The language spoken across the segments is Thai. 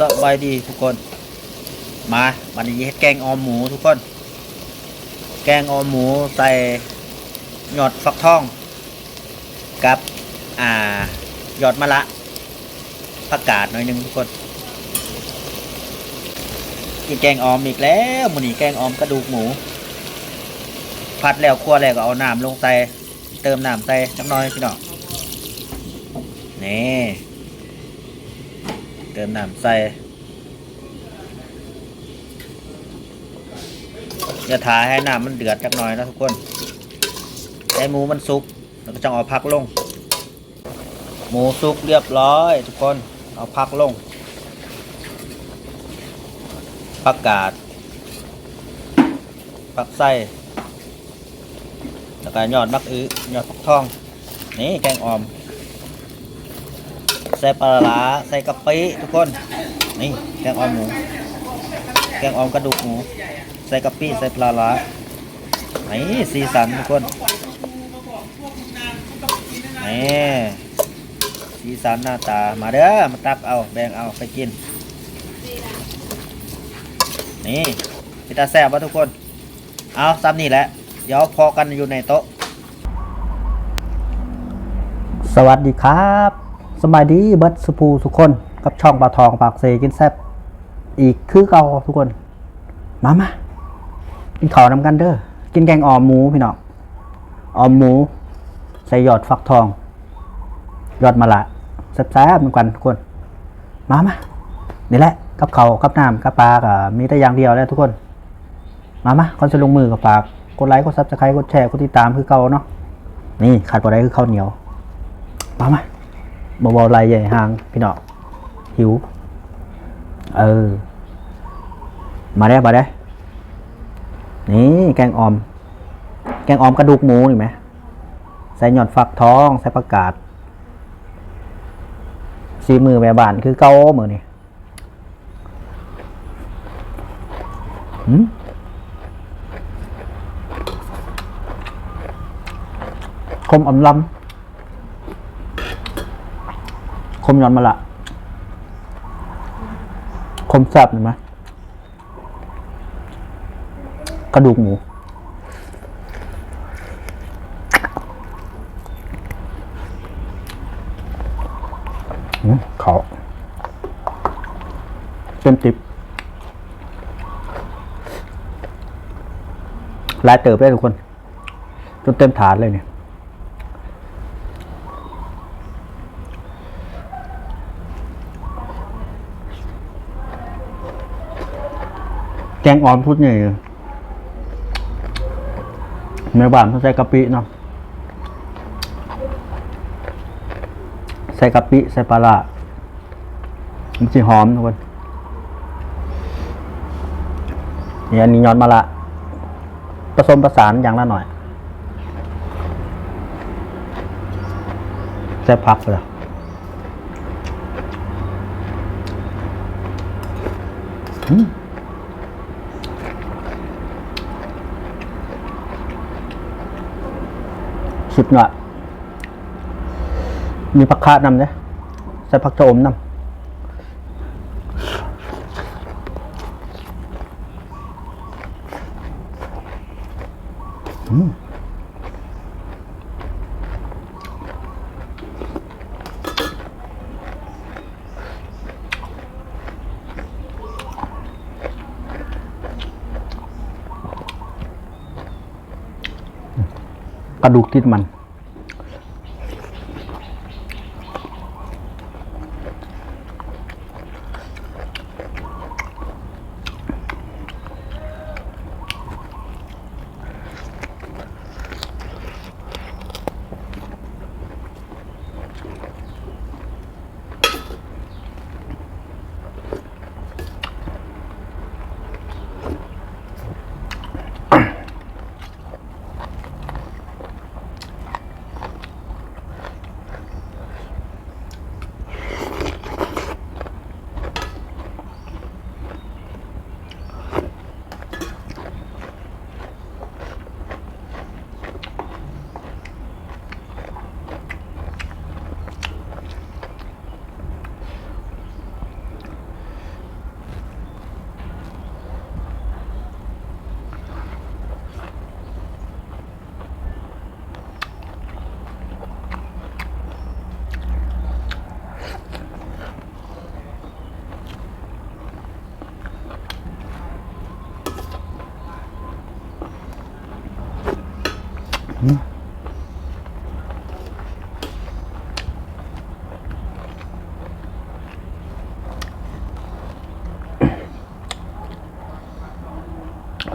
สบายดีทุกคน มาวันนี้แกงออมหมูทุกคน แกงออมหมูใส่หยอดฟักทอง กับ อ่ายอดมะละผักกาดหน่อยหนึงทุกคนกินแกงออมอีกแล้วมื้อนี้แกงออมกระดูกหมู ผัดแล้วคั่วแล้วก็เอาน้ำลงใส่เติมน้ำใส่จักหน่อยพี่น้องนี่ เติมน้ำใส่อย่าถ่าให้น้ำมันเดือดจักหน่อยนะทุกคนให้หมูมันสุกแล้วก็จะเอาพักลง หมูสุกเรียบร้อย ทุกคนเอาพักลงผักกาดผักไส้แล้วก็ยอดมักอื้อยอดฟักทอง นี่แกงอ่อม ใส่ปลาร้าใส่กะปิทุกคน นี่แกงอ่อมหมู แกงอ่อมกระดูกหมู ใส่กะปิใส่ปลาร้านี่สีสันทุกคน นี่สีสันหน้าตา มาเด้อ มาตักเอา แบ่งเอาไปกิน นี่พิตาแซ่บวะทุกคน เอาซ้ำนี่แหละ เดี๋ยวพอกันอยู่ในโต๊ะ สวัสดีครับ สบายดีเบิร์ดสปูทุกคนกับช่องปลาทองปากเซกินแซบอีกคือเก่าทุกคน มามากินข้าวนำกันเด้อกินแกงอ่อมหมูพี่น้องอ่อมหมู ใส่หยอดฟักทองยอดมะละแซ่บๆเหมือนกันทุกคน มามานี่แหละกับเขากับน้ำกับปลาก็มีแต่อย่างเดียวแล้วทุกคน มามาก่อนจะลงมือกับฝากกดไลค์กดซับสไครต์กดแชร์กดติดตามคือเก่าเนาะนี่ขาดบ่ได้คือข้าวเหนียว มามา เบาๆไหลใหญ่ห่าง พี่น้องหิว เออ มาได้มาได้ นี่แกงออม แกงออมกระดูกหมูนี่ไหมใส่หยอดฟักทองใส่ประกาศสีมือแม่บ้านคือเก้ามือนี่หืมคมอ่ำลำ คมย้อนมาละคมแซ่บเห็นไหมกระดูกหมูเขาเต็มติบลายเติบได้ทุกคน จนเต็มฐานเลยเนี่ย กงอ่อมทุดเนี่ยแม่บ้านเขาใส่กะปิเนาะใส่กะปิใส่ปลาร้ามันจะหอมทุกคนนี่อันนี้ย้อนมาละผสมประสานอย่างละหน่อยใส่ผักเลยอืม ดยอดมีผักคาดนำเนี่ยใส่ผักโจมนำกระดูกติดมัน ก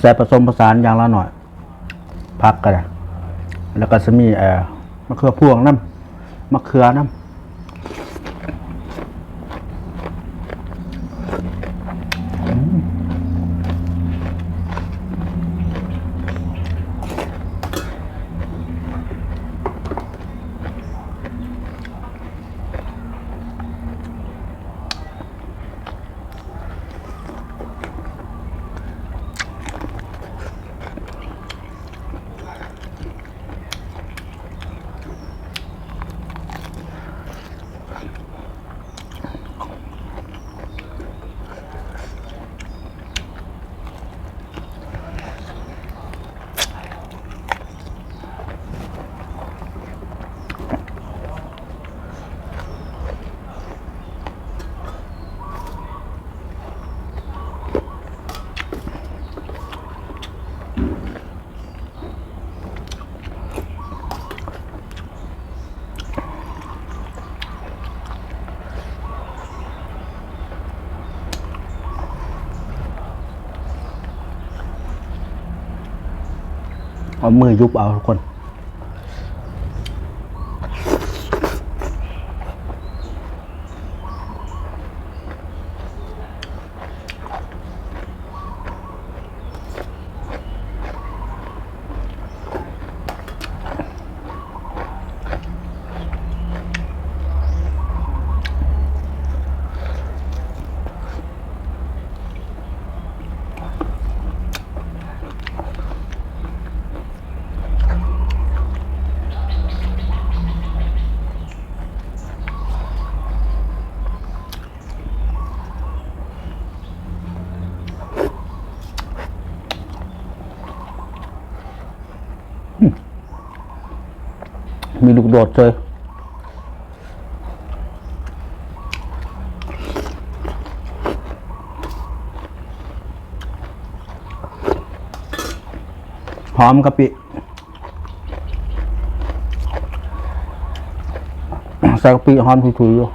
ใส่ผสมผสานอย่างละหน่อยพักกันแล้วก็จะมีเอ่อมะเขือพวงน้ำมะเขือน้ำ เอามือยุบเอาทุกคน มีลูกโดดเลยหอมกะปิใส่กะปิหอมถุยๆอยู่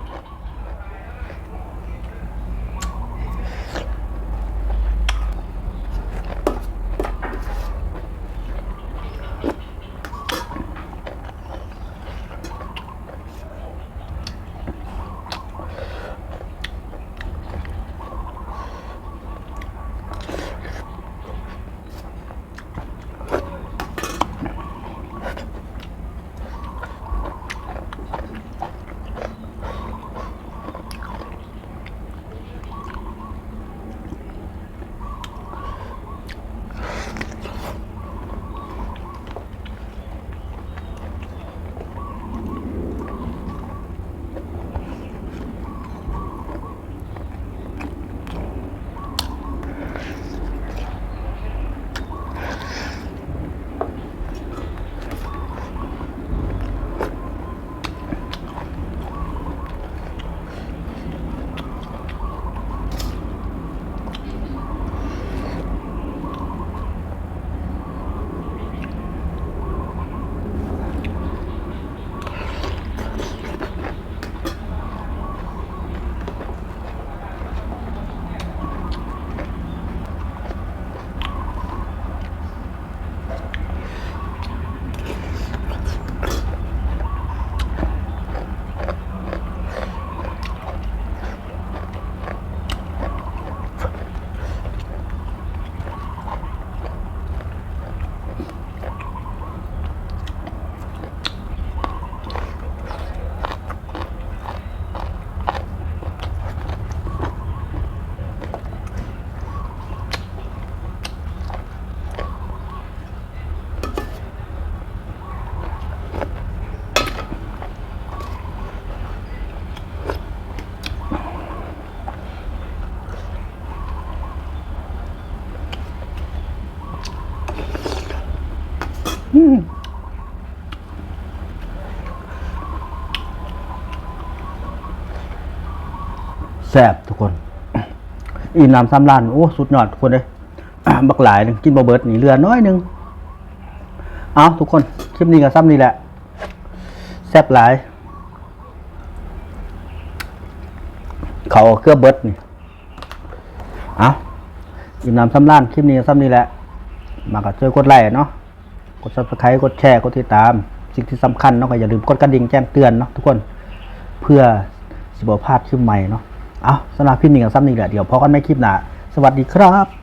แซ่บทุกคนอีน้ำซ้ำร้าน โอ้ สุดยอดทุกคนเลยบักหลายหนึงกินบะเบิดนี่เรือน้อยหนึง เอาทุกคน คลิปนี้กับซ้ำนี่แหละ แซ่บหลาย เขาเอาเครื่องเบิดนี่ เอาอีน้ำซ้ำร้านคลิปนี้กับซ้ำนี่แหละ มาก็ช่วยกดไลค์เนาะ กด subscribe กดแชร์ กดติดตาม สิ่งที่สำคัญเนาะก็อย่าลืมกดกระดิ่งแจ้งเตือนเนาะทุกคน เพื่อสิบพลาดคลิปใหม่เนาะ เอาสำหรับคลิปนี้กับซ้ำนี่แหละเดี๋ยวพอกันไม่คลิปหน้าสวัสดีครับ